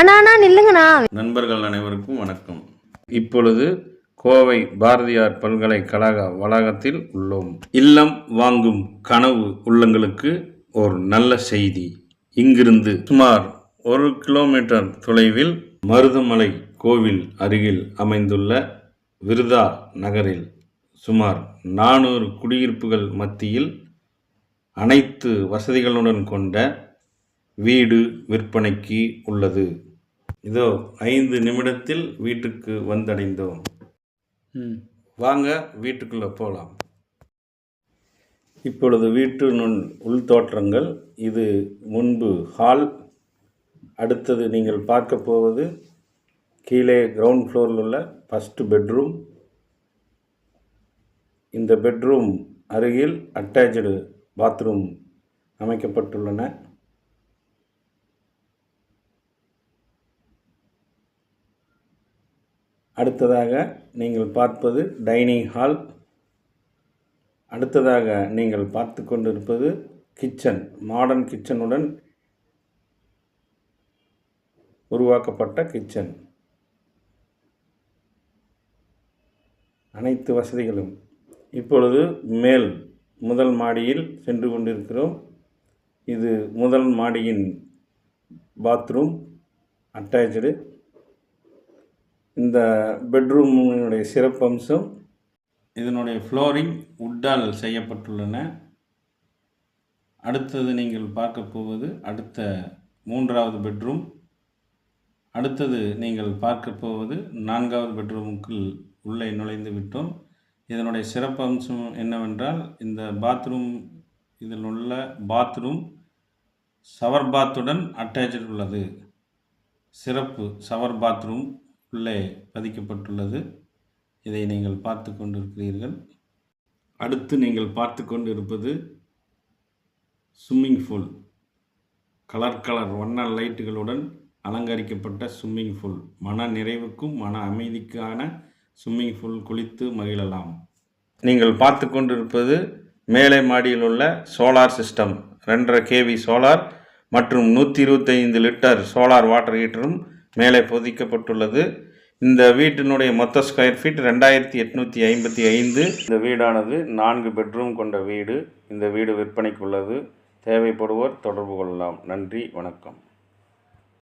அண்ணா நில்லுங்கண்ணா. நண்பர்கள் அனைவருக்கும் வணக்கம். இப்பொழுது கோவை பாரதியார் பல்கலைக்கழக வளாகத்தில் உள்ளோம். இல்லம் வாங்கும் கனவு உள்ளங்களுக்கு ஒரு நல்ல செய்தி. இங்கிருந்து சுமார் ஒரு கிலோமீட்டர் தொலைவில் மருதமலை கோவில் அருகில் அமைந்துள்ள விருதா நகரில் சுமார் நானூறு குடியிருப்புகள் மத்தியில் அனைத்து வசதிகளுடன் கொண்ட வீடு விற்பனைக்கு உள்ளது. இதோ ஐந்து நிமிடத்தில் வீட்டுக்கு வந்தடைந்தோம். ம், வாங்க வீட்டுக்குள்ளே போகலாம் இப்பொழுது வீட்டு நுண் உள் தோற்றங்கள் இது முன்பு ஹால் அடுத்தது நீங்கள் பார்க்க போவது கீழே கிரவுண்ட் ஃப்ளோரில் உள்ள ஃபஸ்ட்டு பெட்ரூம் இந்த பெட்ரூம் அருகில் அட்டாச்சு பாத்ரூம் அமைக்கப்பட்டுள்ளன. அடுத்ததாக நீங்கள் பார்ப்பது டைனிங் ஹால். அடுத்ததாக நீங்கள் பார்த்து கொண்டிருப்பது கிச்சன் மாடர்ன் கிச்சனுடன் உருவாக்கப்பட்ட கிச்சன். அனைத்து வசதிகளும். இப்பொழுது மேல் முதல் மாடியில் சென்று கொண்டிருக்கிறோம். இது முதல் மாடியின் பாத்ரூம் அட்டாச்சு இந்த பெட்ரூமினுடைய சிறப்பம்சம் இதனுடைய ஃப்ளோரிங் உட்டால் செய்யப்பட்டுள்ளன. அடுத்தது நீங்கள் பார்க்க போவது அடுத்த மூன்றாவது பெட்ரூம். அடுத்தது நீங்கள் பார்க்க போவது நான்காவது பெட்ரூமுக்குள் உள்ளே நுழைந்து விட்டோம். இதனுடைய சிறப்பம்சம் என்னவென்றால் இந்த பாத்ரூம் இதில் உள்ள பாத்ரூம் ஷவர் பாத்துடன் அட்டாச்சு உள்ளது. சிறப்பு ஷவர் பாத்ரூம் உள்ளே பதிக்கப்பட்டுள்ளது. இதை நீங்கள் பார்த்து கொண்டிருக்கிறீர்கள். அடுத்து நீங்கள் பார்த்து கொண்டிருப்பது ஸ்விம்மிங் பூல் கலர் கலர் வண்ண லைட்டுகளுடன் அலங்கரிக்கப்பட்ட ஸ்விம்மிங் பூல் மன நிறைவுக்கும் மன அமைதிக்கான ஸ்விம்மிங் பூல் குளித்து மகிழலாம். நீங்கள் பார்த்து கொண்டிருப்பது மேலே மாடியில் உள்ள சோலார் சிஸ்டம் ரெண்டரை கேவி சோலார் மற்றும் நூற்றி இருபத்தைந்து லிட்டர் சோலார் வாட்டர் ஹீட்டரும் மேலே பொதிக்கப்பட்டுள்ளது. இந்த வீட்டினுடைய மொத்த ஸ்கொயர் ஃபீட் ரெண்டாயிரத்தி எட்நூற்றி ஐம்பத்தி ஐந்து. இந்த வீடானது நான்கு பெட்ரூம் கொண்ட வீடு. இந்த வீடு விற்பனைக்குள்ளது. தேவைப்படுவோர் தொடர்பு கொள்ளலாம். நன்றி வணக்கம்.